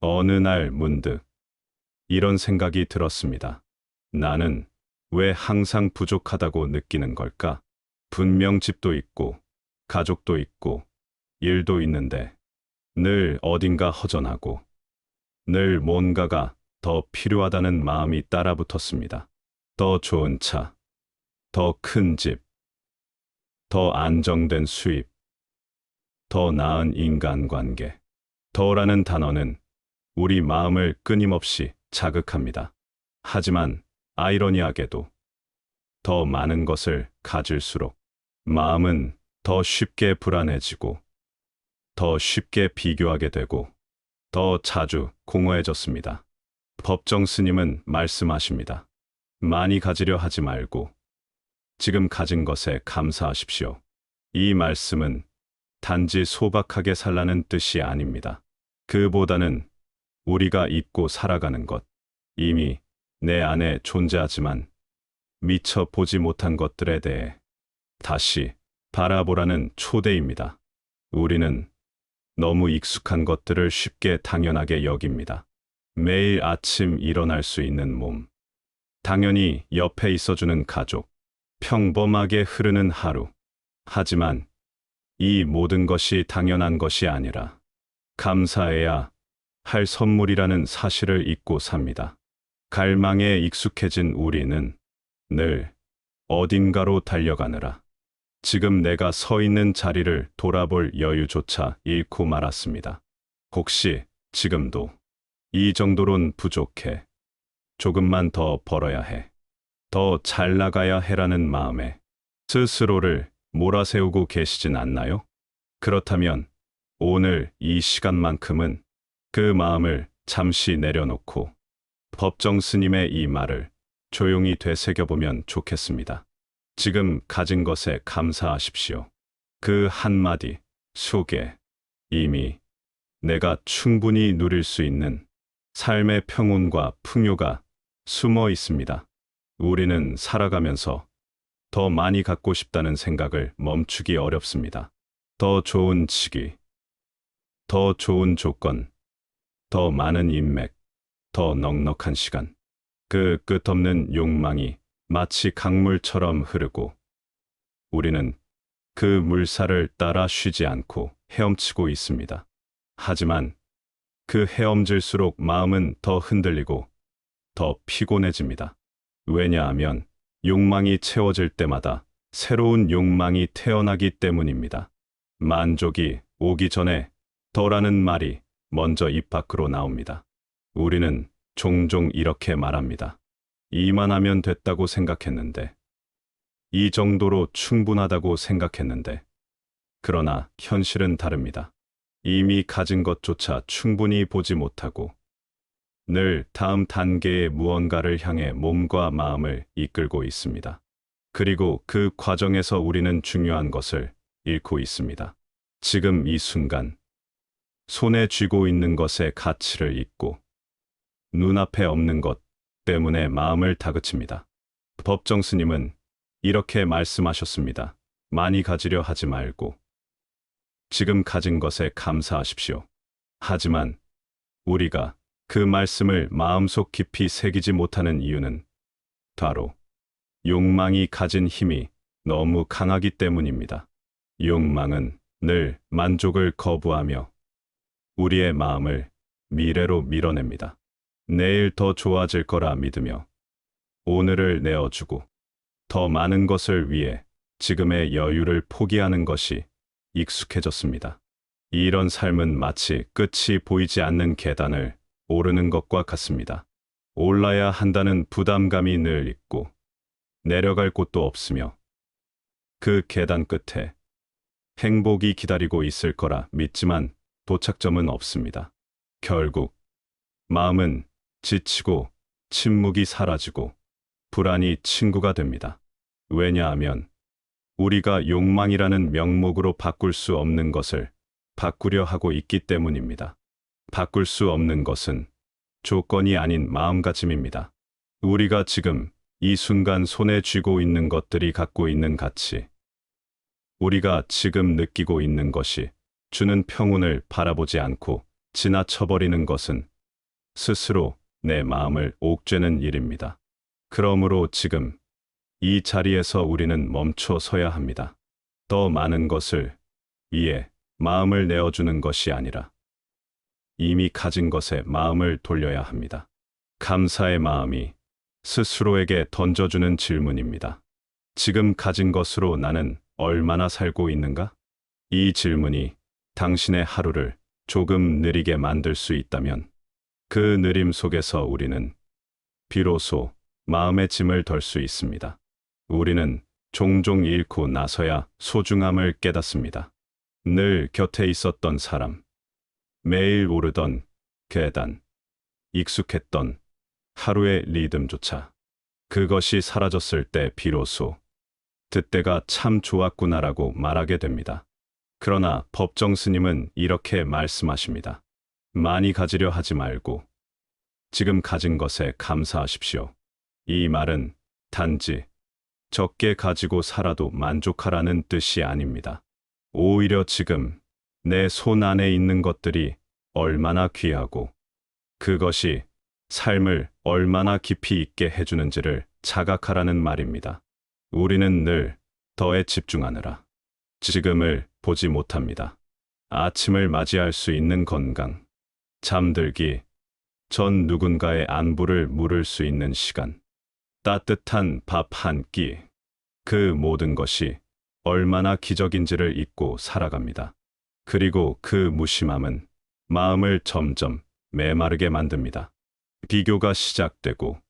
어느 날 문득 이런 생각이 들었습니다. 나는 왜 항상 부족하다고 느끼는 걸까? 분명 집도 있고, 가족도 있고, 일도 있는데, 늘 어딘가 허전하고, 늘 뭔가가 더 필요하다는 마음이 따라붙었습니다. 더 좋은 차, 더 큰 집, 더 안정된 수입, 더 나은 인간관계. 더라는 단어는 우리 마음을 끊임없이 자극합니다. 하지만 아이러니하게도 더 많은 것을 가질수록 마음은 더 쉽게 불안해지고 더 쉽게 비교하게 되고 더 자주 공허해졌습니다. 법정 스님은 말씀하십니다. 많이 가지려 하지 말고 지금 가진 것에 감사하십시오. 이 말씀은 단지 소박하게 살라는 뜻이 아닙니다. 그보다는 우리가 잊고 살아가는 것, 이미 내 안에 존재하지만 미처 보지 못한 것들에 대해 다시 바라보라는 초대입니다. 우리는 너무 익숙한 것들을 쉽게 당연하게 여깁니다. 매일 아침 일어날 수 있는 몸, 당연히 옆에 있어주는 가족, 평범하게 흐르는 하루. 하지만 이 모든 것이 당연한 것이 아니라 감사해야 할 선물이라는 사실을 잊고 삽니다. 갈망에 익숙해진 우리는 늘 어딘가로 달려가느라 지금 내가 서 있는 자리를 돌아볼 여유조차 잃고 말았습니다. 혹시 지금도 이 정도론 부족해. 조금만 더 벌어야 해. 더 잘 나가야 해라는 마음에 스스로를 몰아세우고 계시진 않나요? 그렇다면 오늘 이 시간만큼은 그 마음을 잠시 내려놓고 법정 스님의 이 말을 조용히 되새겨보면 좋겠습니다. 지금 가진 것에 감사하십시오. 그 한마디 속에 이미 내가 충분히 누릴 수 있는 삶의 평온과 풍요가 숨어 있습니다. 우리는 살아가면서 더 많이 갖고 싶다는 생각을 멈추기 어렵습니다. 더 좋은 직위, 더 좋은 조건, 더 많은 인맥, 더 넉넉한 시간. 그 끝없는 욕망이 마치 강물처럼 흐르고 우리는 그 물살을 따라 쉬지 않고 헤엄치고 있습니다. 하지만 그 헤엄질수록 마음은 더 흔들리고 더 피곤해집니다. 왜냐하면 욕망이 채워질 때마다 새로운 욕망이 태어나기 때문입니다. 만족이 오기 전에 더라는 말이 먼저 입 밖으로 나옵니다. 우리는 종종 이렇게 말합니다. 이만 하면 됐다고 생각했는데, 이 정도로 충분하다고 생각했는데, 그러나 현실은 다릅니다. 이미 가진 것조차 충분히 보지 못하고, 늘 다음 단계의 무언가를 향해 몸과 마음을 이끌고 있습니다. 그리고 그 과정에서 우리는 중요한 것을 잃고 있습니다. 지금 이 순간, 손에 쥐고 있는 것의 가치를 잊고, 눈앞에 없는 것 때문에 마음을 다그칩니다. 법정 스님은 이렇게 말씀하셨습니다. 많이 가지려 하지 말고, 지금 가진 것에 감사하십시오. 하지만, 우리가 그 말씀을 마음속 깊이 새기지 못하는 이유는 바로 욕망이 가진 힘이 너무 강하기 때문입니다. 욕망은 늘 만족을 거부하며 우리의 마음을 미래로 밀어냅니다. 내일 더 좋아질 거라 믿으며 오늘을 내어주고 더 많은 것을 위해 지금의 여유를 포기하는 것이 익숙해졌습니다. 이런 삶은 마치 끝이 보이지 않는 계단을 오르는 것과 같습니다. 올라야 한다는 부담감이 늘 있고 내려갈 곳도 없으며 그 계단 끝에 행복이 기다리고 있을 거라 믿지만 도착점은 없습니다. 결국 마음은 지치고 침묵이 사라지고 불안이 친구가 됩니다. 왜냐하면 우리가 욕망이라는 명목으로 바꿀 수 없는 것을 바꾸려 하고 있기 때문입니다. 바꿀 수 없는 것은 조건이 아닌 마음가짐입니다. 우리가 지금 이 순간 손에 쥐고 있는 것들이 갖고 있는 가치, 우리가 지금 느끼고 있는 것이 주는 평온을 바라보지 않고 지나쳐버리는 것은 스스로 내 마음을 옥죄는 일입니다. 그러므로 지금 이 자리에서 우리는 멈춰 서야 합니다. 더 많은 것을 이에 마음을 내어주는 것이 아니라 이미 가진 것에 마음을 돌려야 합니다. 감사의 마음이 스스로에게 던져주는 질문입니다. 지금 가진 것으로 나는 얼마나 살고 있는가? 이 질문이 당신의 하루를 조금 느리게 만들 수 있다면 그 느림 속에서 우리는 비로소 마음의 짐을 덜 수 있습니다. 우리는 종종 잃고 나서야 소중함을 깨닫습니다. 늘 곁에 있었던 사람, 매일 오르던 계단, 익숙했던 하루의 리듬조차 그것이 사라졌을 때 비로소 그때가 참 좋았구나라고 말하게 됩니다. 그러나 법정 스님은 이렇게 말씀하십니다. 많이 가지려 하지 말고 지금 가진 것에 감사하십시오. 이 말은 단지 적게 가지고 살아도 만족하라는 뜻이 아닙니다. 오히려 지금 내 손 안에 있는 것들이 얼마나 귀하고 그것이 삶을 얼마나 깊이 있게 해주는지를 자각하라는 말입니다. 우리는 늘 더에 집중하느라 지금을 보지 못합니다. 아침을 맞이할 수 있는 건강, 잠들기 전 누군가의 안부를 물을 수 있는 시간, 따뜻한 밥 한 끼, 그 모든 것이 얼마나 기적인지를 잊고 살아갑니다. 그리고 그 무심함은 마음을 점점 메마르게 만듭니다. 비교가 시작되고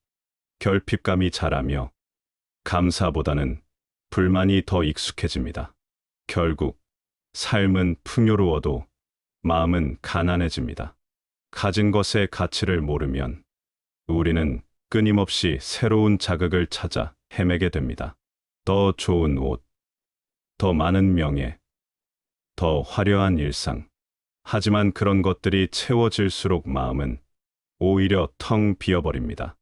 결핍감이 자라며 감사보다는 불만이 더 익숙해집니다. 결국 삶은 풍요로워도 마음은 가난해집니다. 가진 것의 가치를 모르면 우리는 끊임없이 새로운 자극을 찾아 헤매게 됩니다. 더 좋은 옷, 더 많은 명예, 더 화려한 일상. 하지만 그런 것들이 채워질수록 마음은 오히려 텅 비어버립니다.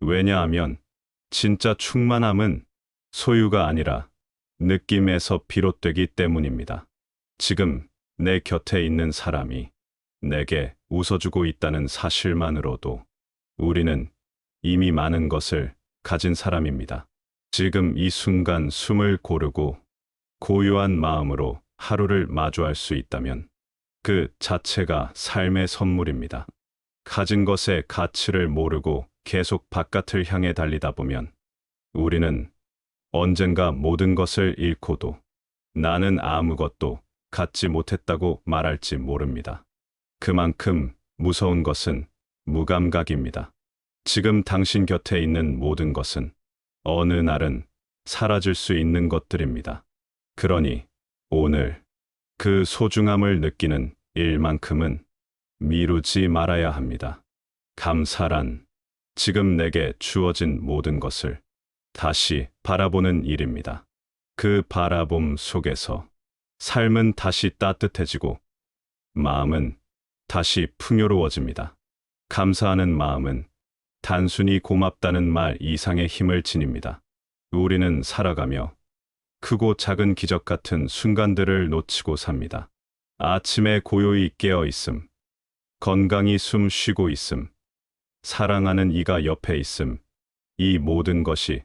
왜냐하면 진짜 충만함은 소유가 아니라 느낌에서 비롯되기 때문입니다. 지금 내 곁에 있는 사람이 내게 웃어주고 있다는 사실만으로도 우리는 이미 많은 것을 가진 사람입니다. 지금 이 순간 숨을 고르고 고요한 마음으로 하루를 마주할 수 있다면 그 자체가 삶의 선물입니다. 가진 것의 가치를 모르고 계속 바깥을 향해 달리다 보면 우리는 언젠가 모든 것을 잃고도 나는 아무것도 갖지 못했다고 말할지 모릅니다. 그만큼 무서운 것은 무감각입니다. 지금 당신 곁에 있는 모든 것은 어느 날은 사라질 수 있는 것들입니다. 그러니 오늘 그 소중함을 느끼는 일만큼은 미루지 말아야 합니다. 감사란 지금 내게 주어진 모든 것을 다시 바라보는 일입니다. 그 바라봄 속에서 삶은 다시 따뜻해지고 마음은 다시 풍요로워집니다. 감사하는 마음은 단순히 고맙다는 말 이상의 힘을 지닙니다. 우리는 살아가며 크고 작은 기적 같은 순간들을 놓치고 삽니다. 아침에 고요히 깨어 있음, 건강히 숨 쉬고 있음, 사랑하는 이가 옆에 있음, 이 모든 것이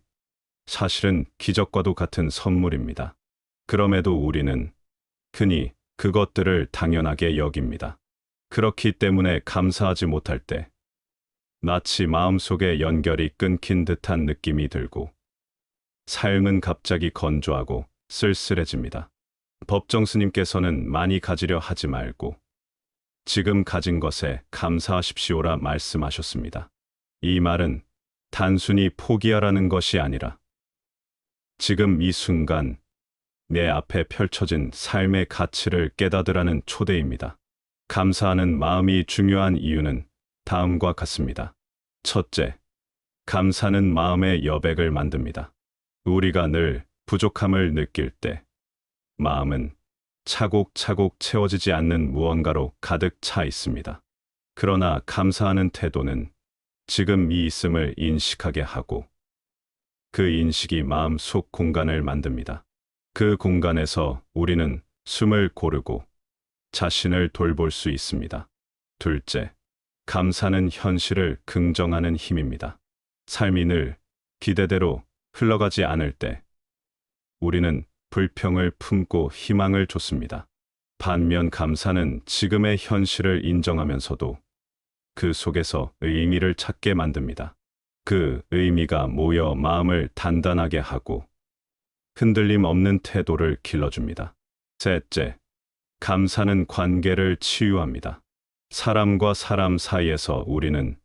사실은 기적과도 같은 선물입니다. 그럼에도 우리는 흔히 그것들을 당연하게 여깁니다. 그렇기 때문에 감사하지 못할 때 마치 마음속에 연결이 끊긴 듯한 느낌이 들고 삶은 갑자기 건조하고 쓸쓸해집니다. 법정 스님께서는 많이 가지려 하지 말고 지금 가진 것에 감사하십시오라 말씀하셨습니다. 이 말은 단순히 포기하라는 것이 아니라 지금 이 순간 내 앞에 펼쳐진 삶의 가치를 깨닫으라는 초대입니다. 감사하는 마음이 중요한 이유는 다음과 같습니다. 첫째, 감사는 마음의 여백을 만듭니다. 우리가 늘 부족함을 느낄 때 마음은 차곡차곡 채워지지 않는 무언가로 가득 차 있습니다. 그러나 감사하는 태도는 지금 이 있음을 인식하게 하고 그 인식이 마음 속 공간을 만듭니다. 그 공간에서 우리는 숨을 고르고 자신을 돌볼 수 있습니다. 둘째, 감사는 현실을 긍정하는 힘입니다. 삶이 늘 기대대로 흘러가지 않을 때 우리는 불평을 품고 희망을 줬습니다. 반면 감사는 지금의 현실을 인정하면서도 그 속에서 의미를 찾게 만듭니다. 그 의미가 모여 마음을 단단하게 하고 흔들림 없는 태도를 길러줍니다. 셋째, 감사는 관계를 치유합니다. 사람과 사람 사이에서 우리는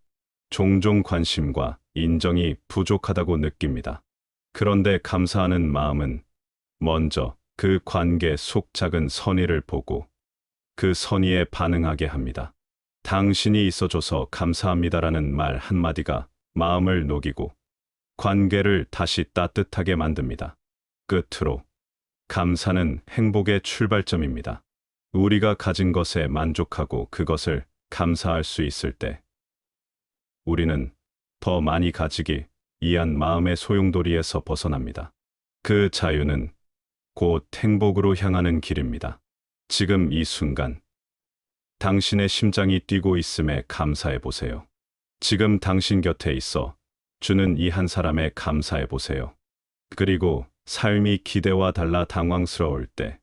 종종 관심과 인정이 부족하다고 느낍니다. 그런데 감사하는 마음은 먼저 그 관계 속 작은 선의를 보고 그 선의에 반응하게 합니다. 당신이 있어줘서 감사합니다라는 말 한마디가 마음을 녹이고 관계를 다시 따뜻하게 만듭니다. 끝으로 감사는 행복의 출발점입니다. 우리가 가진 것에 만족하고 그것을 감사할 수 있을 때 우리는 더 많이 가지기 위한 마음의 소용돌이에서 벗어납니다. 그 자유는 곧 행복으로 향하는 길입니다. 지금 이 순간 당신의 심장이 뛰고 있음에 감사해 보세요. 지금 당신 곁에 있어 주는 이 한 사람에 감사해 보세요. 그리고 삶이 기대와 달라 당황스러울 때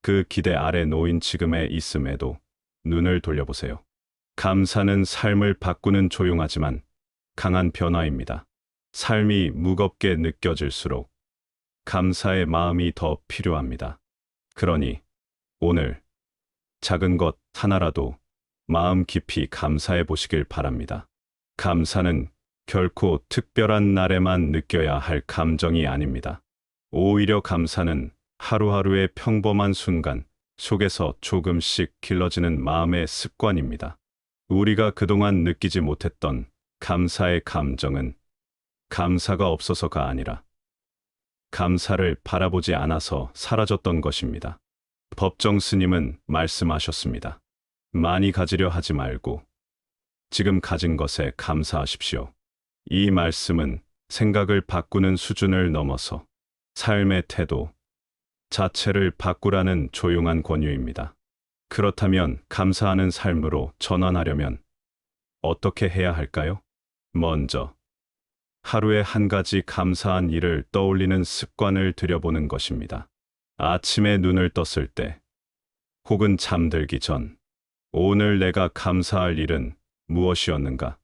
그 기대 아래 놓인 지금의 있음에도 눈을 돌려보세요. 감사는 삶을 바꾸는 조용하지만 강한 변화입니다. 삶이 무겁게 느껴질수록 감사의 마음이 더 필요합니다. 그러니 오늘 작은 것 하나라도 마음 깊이 감사해 보시길 바랍니다. 감사는 결코 특별한 날에만 느껴야 할 감정이 아닙니다. 오히려 감사는 하루하루의 평범한 순간 속에서 조금씩 길러지는 마음의 습관입니다. 우리가 그동안 느끼지 못했던 감사의 감정은 감사가 없어서가 아니라 감사를 바라보지 않아서 사라졌던 것입니다. 법정 스님은 말씀하셨습니다. 많이 가지려 하지 말고 지금 가진 것에 감사하십시오. 이 말씀은 생각을 바꾸는 수준을 넘어서 삶의 태도 자체를 바꾸라는 조용한 권유입니다. 그렇다면 감사하는 삶으로 전환하려면 어떻게 해야 할까요? 먼저 하루에 한 가지 감사한 일을 떠올리는 습관을 들여보는 것입니다. 아침에 눈을 떴을 때 혹은 잠들기 전 오늘 내가 감사할 일은 무엇이었는가?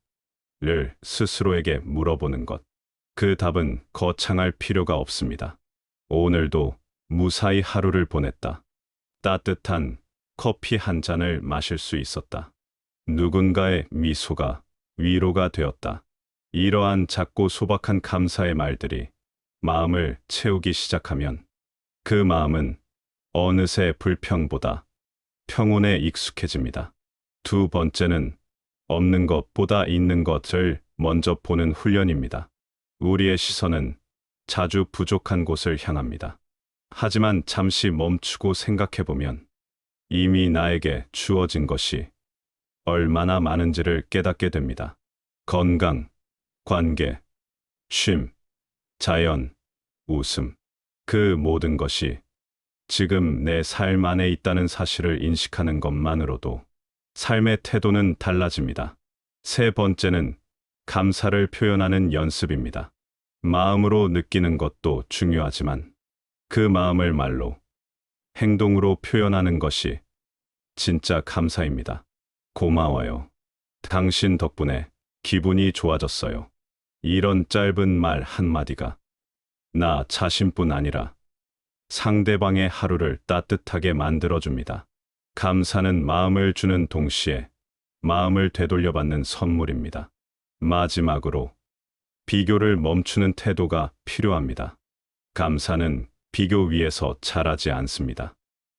를 스스로에게 물어보는 것. 그 답은 거창할 필요가 없습니다. 오늘도 무사히 하루를 보냈다. 따뜻한 커피 한 잔을 마실 수 있었다. 누군가의 미소가 위로가 되었다. 이러한 작고 소박한 감사의 말들이 마음을 채우기 시작하면 그 마음은 어느새 불평보다 평온에 익숙해집니다. 두 번째는 없는 것보다 있는 것을 먼저 보는 훈련입니다. 우리의 시선은 자주 부족한 곳을 향합니다. 하지만 잠시 멈추고 생각해보면 이미 나에게 주어진 것이 얼마나 많은지를 깨닫게 됩니다. 건강, 관계, 쉼, 자연, 웃음. 그 모든 것이 지금 내 삶 안에 있다는 사실을 인식하는 것만으로도 삶의 태도는 달라집니다. 세 번째는 감사를 표현하는 연습입니다. 마음으로 느끼는 것도 중요하지만 그 마음을 말로, 행동으로 표현하는 것이 진짜 감사입니다. 고마워요. 당신 덕분에 기분이 좋아졌어요. 이런 짧은 말 한마디가 나 자신뿐 아니라 상대방의 하루를 따뜻하게 만들어줍니다. 감사는 마음을 주는 동시에 마음을 되돌려받는 선물입니다. 마지막으로 비교를 멈추는 태도가 필요합니다. 감사는 비교 위에서 자라지 않습니다.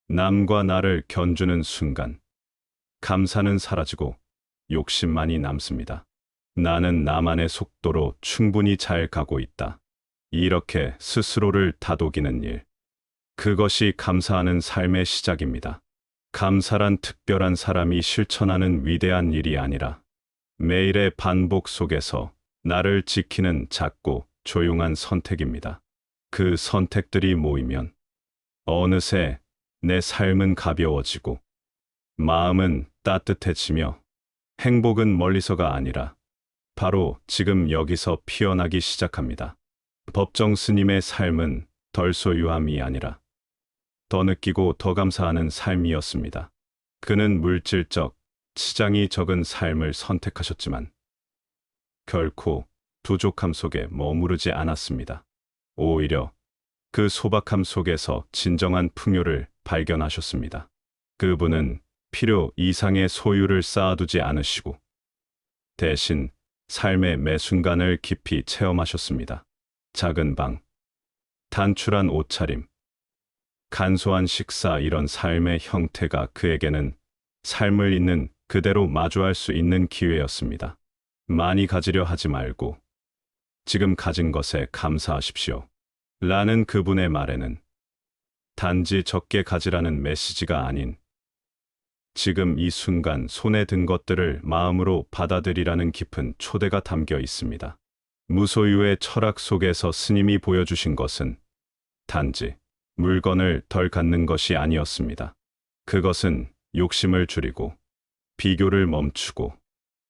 남과 나를 견주는 순간 감사는 사라지고 욕심만이 남습니다. 나는 나만의 속도로 충분히 잘 가고 있다. 이렇게 스스로를 다독이는 일. 그것이 감사하는 삶의 시작입니다. 감사란 특별한 사람이 실천하는 위대한 일이 아니라 매일의 반복 속에서 나를 지키는 작고 조용한 선택입니다. 그 선택들이 모이면 어느새 내 삶은 가벼워지고 마음은 따뜻해지며 행복은 멀리서가 아니라 바로 지금 여기서 피어나기 시작합니다. 법정 스님의 삶은 덜 소유함이 아니라 더 느끼고 더 감사하는 삶이었습니다. 그는 물질적, 치장이 적은 삶을 선택하셨지만 결코 부족함 속에 머무르지 않았습니다. 오히려 그 소박함 속에서 진정한 풍요를 발견하셨습니다. 그분은 필요 이상의 소유를 쌓아두지 않으시고 대신 삶의 매 순간을 깊이 체험하셨습니다. 작은 방, 단출한 옷차림, 간소한 식사 이런 삶의 형태가 그에게는 삶을 있는 그대로 마주할 수 있는 기회였습니다. 많이 가지려 하지 말고 지금 가진 것에 감사하십시오. 라는 그분의 말에는 단지 적게 가지라는 메시지가 아닌 지금 이 순간 손에 든 것들을 마음으로 받아들이라는 깊은 초대가 담겨 있습니다. 무소유의 철학 속에서 스님이 보여주신 것은 단지 물건을 덜 갖는 것이 아니었습니다. 그것은 욕심을 줄이고 비교를 멈추고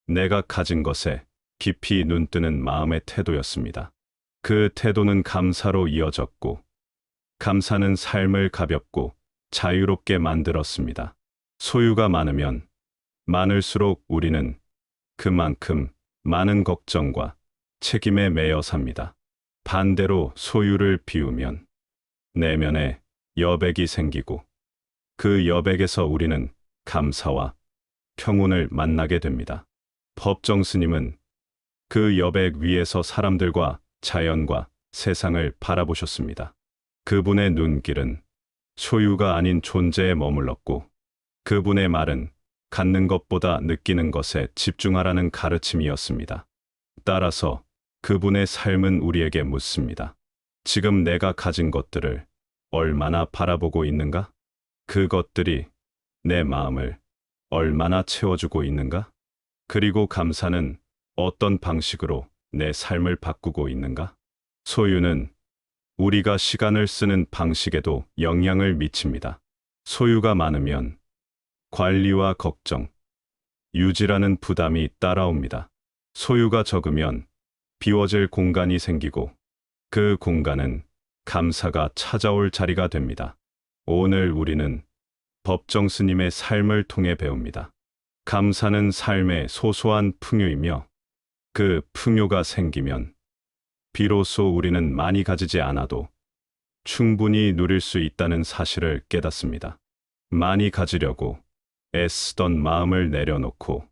내가 가진 것에 깊이 눈뜨는 마음의 태도였습니다. 그 태도는 감사로 이어졌고 감사는 삶을 가볍고 자유롭게 만들었습니다. 소유가 많으면 많을수록 우리는 그만큼 많은 걱정과 책임에 매여 삽니다. 반대로 소유를 비우면 내면에 여백이 생기고 그 여백에서 우리는 감사와 평온을 만나게 됩니다. 법정 스님은 그 여백 위에서 사람들과 자연과 세상을 바라보셨습니다. 그분의 눈길은 소유가 아닌 존재에 머물렀고 그분의 말은 갖는 것보다 느끼는 것에 집중하라는 가르침이었습니다. 따라서 그분의 삶은 우리에게 묻습니다. 지금 내가 가진 것들을 얼마나 바라보고 있는가? 그것들이 내 마음을 얼마나 채워주고 있는가? 그리고 감사는 어떤 방식으로 내 삶을 바꾸고 있는가? 소유는 우리가 시간을 쓰는 방식에도 영향을 미칩니다. 소유가 많으면 관리와 걱정, 유지라는 부담이 따라옵니다. 소유가 적으면 비워질 공간이 생기고 그 공간은 감사가 찾아올 자리가 됩니다. 오늘 우리는 법정 스님의 삶을 통해 배웁니다. 감사는 삶의 소소한 풍요이며 그 풍요가 생기면 비로소 우리는 많이 가지지 않아도 충분히 누릴 수 있다는 사실을 깨닫습니다. 많이 가지려고 애쓰던 마음을 내려놓고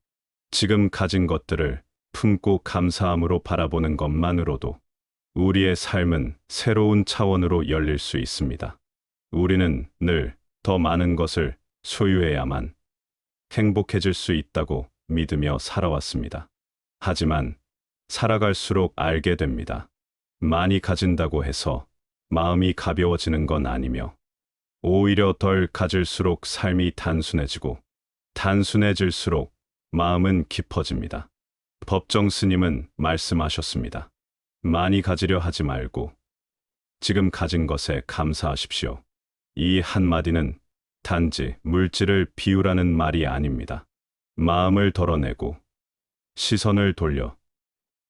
지금 가진 것들을 품고 감사함으로 바라보는 것만으로도 우리의 삶은 새로운 차원으로 열릴 수 있습니다. 우리는 늘 더 많은 것을 소유해야만 행복해질 수 있다고 믿으며 살아왔습니다. 하지만 살아갈수록 알게 됩니다. 많이 가진다고 해서 마음이 가벼워지는 건 아니며 오히려 덜 가질수록 삶이 단순해지고 단순해질수록 마음은 깊어집니다. 법정 스님은 말씀하셨습니다. 많이 가지려 하지 말고 지금 가진 것에 감사하십시오. 이 한마디는 단지 물질을 비우라는 말이 아닙니다. 마음을 덜어내고 시선을 돌려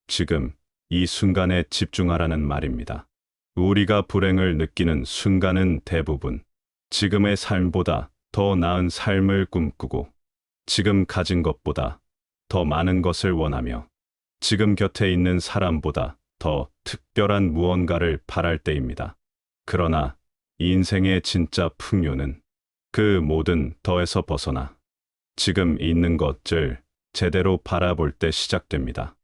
지금 이 순간에 집중하라는 말입니다. 우리가 불행을 느끼는 순간은 대부분 지금의 삶보다 더 나은 삶을 꿈꾸고 지금 가진 것보다 더 많은 것을 원하며 지금 곁에 있는 사람보다 더 특별한 무언가를 바랄 때입니다. 그러나 인생의 진짜 풍요는 그 모든 더에서 벗어나 지금 있는 것을 제대로 바라볼 때 시작됩니다.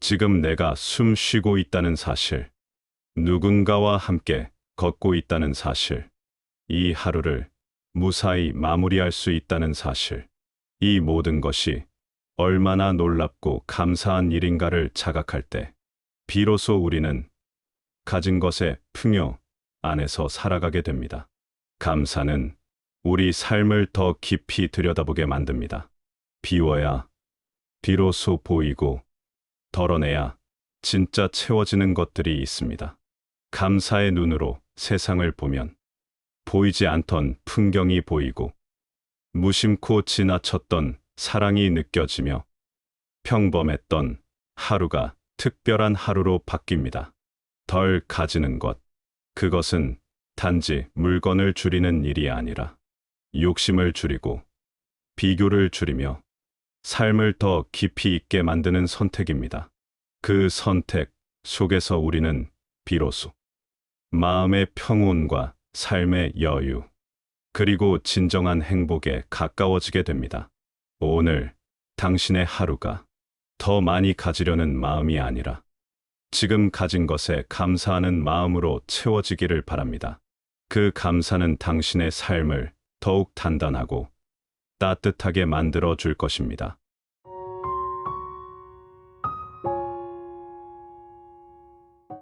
지금 내가 숨 쉬고 있다는 사실, 누군가와 함께 걷고 있다는 사실, 이 하루를 무사히 마무리할 수 있다는 사실, 이 모든 것이 얼마나 놀랍고 감사한 일인가를 자각할 때, 비로소 우리는 가진 것의 풍요 안에서 살아가게 됩니다. 감사는 우리 삶을 더 깊이 들여다보게 만듭니다. 비워야 비로소 보이고 덜어내야 진짜 채워지는 것들이 있습니다. 감사의 눈으로 세상을 보면 보이지 않던 풍경이 보이고 무심코 지나쳤던 사랑이 느껴지며 평범했던 하루가 특별한 하루로 바뀝니다. 덜 가지는 것. 그것은 단지 물건을 줄이는 일이 아니라 욕심을 줄이고 비교를 줄이며 삶을 더 깊이 있게 만드는 선택입니다. 그 선택 속에서 우리는 비로소 마음의 평온과 삶의 여유, 그리고 진정한 행복에 가까워지게 됩니다. 오늘 당신의 하루가 더 많이 가지려는 마음이 아니라 지금 가진 것에 감사하는 마음으로 채워지기를 바랍니다. 그 감사는 당신의 삶을 더욱 단단하고 따뜻하게 만들어 줄 것입니다.